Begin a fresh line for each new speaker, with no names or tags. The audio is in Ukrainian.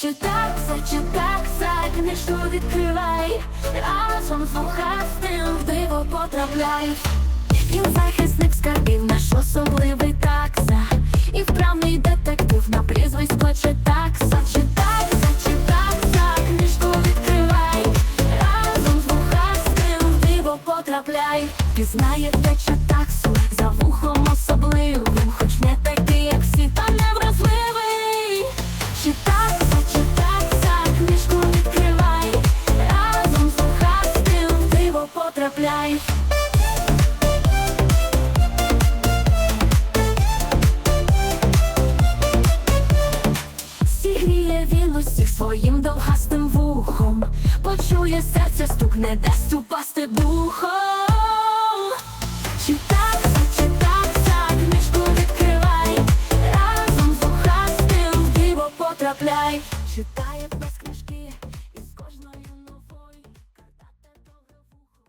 Чи так це, чи книжку відкривай, разом з вухастим в диво потрапляй. Він захисник скарбів, наш особливий такса, і вправний детектив на прізвисько чи такса. Чи такса, чи такса, книжку відкривай, разом з вухастим диво потрапляй. Пізнає тече таксу за потрапляй. Зігріє він своїм довгастим вухом, почує серце стук, не дасть упасти духом. Чи так, чи відкривай, разом з вухастим в потрапляй. Читай